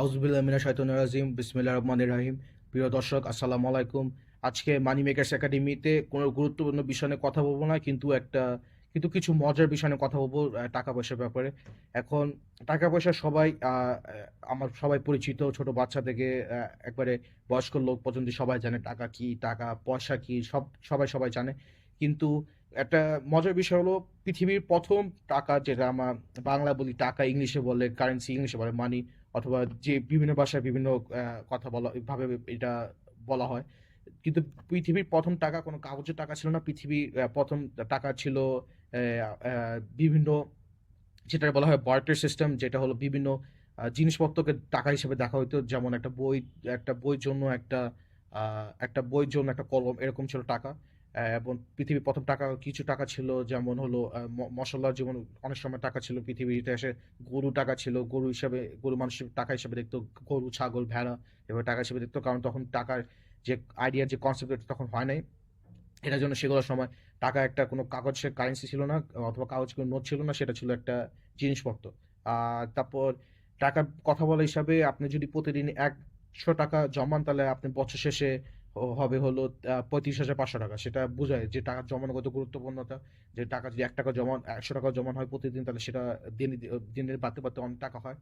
আউজবিল্লাহ মিনা শৈতনুর রাজিম বিসমিল্লা রহমান রাহিম। প্রিয় দর্শক, আসসালামু আলাইকুম। আজকে মানি মেকার্স একাডেমিতে কোনো গুরুত্বপূর্ণ বিষয় নিয়ে কথা বলব না, কিন্তু একটা, কিন্তু কিছু মজার বিষয় নিয়ে কথা বলব টাকা পয়সার ব্যাপারে। এখন টাকা পয়সা সবাই আমার সবাই পরিচিত, ছোট বাচ্চা থেকে একবারে বয়স্ক লোক পর্যন্ত সবাই জানে টাকা কি, টাকা, পয়সা কি, সব, সবাই সবাই জানে। কিন্তু একটা মজার বিষয় হলো, পৃথিবীর প্রথম টাকা যেটা আমরা বাংলা বলি টাকা, ইংলিশে বলে কারেন্সি ইংলিশে বলে মানি অথবা যে বিভিন্ন ভাষায় বিভিন্ন কথা বলা, ভাবে এটা বলা হয়। কিন্তু পৃথিবীর প্রথম টাকা কোনো কাগজের টাকা ছিল না। পৃথিবীর প্রথম টাকা ছিল বিভিন্ন যেটা বলা হয় বার্টার সিস্টেম যেটা হলো বিভিন্ন জিনিসপত্রকে টাকা হিসেবে দেখা হতো যেমন একটা বই, একটা বইয়ের জন্য একটা একটা বইয়ের জন্য একটা কলম, এরকম ছিল টাকা। এবং পৃথিবীর প্রথম টাকা, কিছু টাকা ছিল, যেমন হলো মশলার যেমন অনেক সময় টাকা ছিল পৃথিবীর ইতিহাসে গরু টাকা ছিল, গরু হিসাবে, গরু মানুষ টাকা হিসাবে দেখতো, গরু, ছাগল, ভেড়া এভাবে টাকা হিসেবে দেখতো, কারণ তখন টাকার যে আইডিয়ার যে কনসেপ্ট তখন হয় নাই। এটার জন্য সেগুলোর সময় টাকা একটা কোনো কাগজের কারেন্সি ছিল না, অথবা কাগজ কোনো নোট ছিল না, সেটা ছিল একটা জিনিসপত্র। আর তারপর টাকার কথা বলা হিসাবে আপনি যদি প্রতিদিন একশো টাকা জমান, তাহলে আপনি বছর শেষে হবে হলো পঁয়ত্রিশ হাজার পাঁচশো টাকা। সেটা বোঝায় যে টাকা জমানো কত গুরুত্বপূর্ণতা, যে টাকা যদি এক টাকা জমা একশো টাকা জমান হয় প্রতিদিন, তাহলে সেটা দিনে, দিনের বাড়তে বাড়তে অনেক টাকা হয়।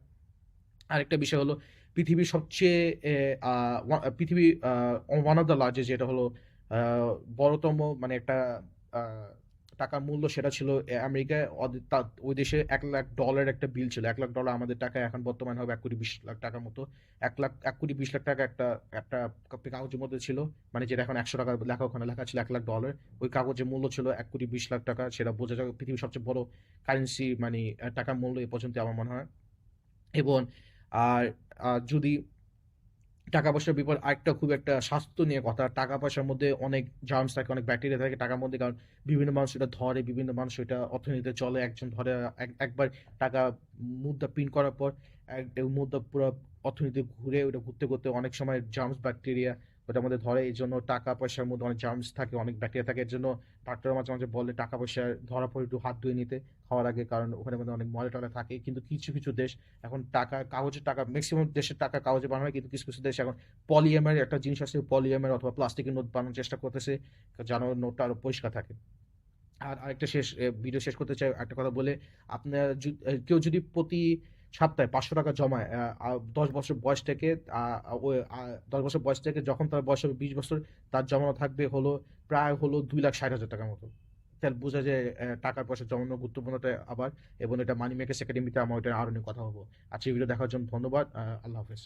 আরেকটা বিষয় হলো, পৃথিবীর সবচেয়ে পৃথিবী ওয়ান অফ দ্য লার্জেস্ট যেটা হলো বড়তম মানে একটা টাকার মূল্য সেটা ছিল আমেরিকায় ওই দেশে এক লাখ ডলার একটা বিল ছিল। এক লাখ ডলার আমাদের টাকায় এখন বর্তমানে হবে এক কোটি বিশ লাখ টাকার মতো। এক লাখ, এক কোটি বিশ লাখ টাকা একটা একটা কাগজের মধ্যে ছিল মানে যেটা এখন একশো টাকা লেখা, ওখানে লেখা ছিল এক লাখ ডলার ওই কাগজের মূল্য ছিল এক কোটি বিশ লাখ টাকা, সেটা বোঝা যায় পৃথিবীর সবচেয়ে বড় কারেন্সি মানে টাকার মূল্য এ পর্যন্ত আমার মনে হয়। এবং আর যদি টাকা পয়সার বিপদ আরেকটা খুব একটা স্বাস্থ্য নিয়ে কথা। টাকা পয়সার মধ্যে অনেক জার্মস থাকে, অনেক ব্যাকটেরিয়া থাকে, টাকার মধ্যে কারণ বিভিন্ন মানুষ এটা ধরে, বিভিন্ন মানুষ এটা অর্থনীতিতে চলে। একজন ধরে এক- একবার টাকা মুদ্রা প্রিন্ট করার পর, এক- মুদ্রা পুরো অর্থনীতি ঘুরে ওটা ঘুরতে ঘুরতে অনেক সময় জার্মস ব্যাকটেরিয়া ওটার মধ্যে ধরে এই জন্য টাকা পয়সার মধ্যে অনেক জার্মস থাকে, অনেক ব্যাকটেরিয়া থাকে। এর জন্য ডাক্তার মাঝে মাঝে বলে টাকা পয়সা ধরা পড়ে একটু হাত ধুয়ে নিতে খাওয়ার আগে, কারণ ওখানে মধ্যে অনেক ময়লা টয়লা থাকে। কিন্তু কিছু কিছু দেশ এখন টাকা, কাগজের টাকা ম্যাক্সিমাম দেশের টাকা কাগজে বানানো হয়, কিন্তু কিছু কিছু দেশ এখন পলিএমের একটা জিনিস আছে পলিএমের অথবা প্লাস্টিকের নোট বানানোর চেষ্টা করতেছে, যেন নোটটা আরও পরিষ্কার থাকে। আর আরেকটা শেষ ভিডিও শেষ করতে চাই, একটা কথা বলে, আপনার কেউ যদি প্রতি সপ্তাহে পাঁচশো টাকা জমায় দশ বছর বয়স থেকে দশ বছর বয়স থেকে যখন তার বয়স হবে বিশ বছর তার জমানো থাকবে হলো প্রায় হলো দুই লাখ ষাট হাজার টাকার মতো। তাহলে বোঝা আহ, টাকার পয়সা জমানো গুরুত্বপূর্ণটা আবার এবং এটা মানি মেকার্স একাডেমিতে আমার এটা আরও নিয়ে কথা হব আজকে ভিডিও দেখার জন্য ধন্যবাদ আল্লাহ হাফেজ।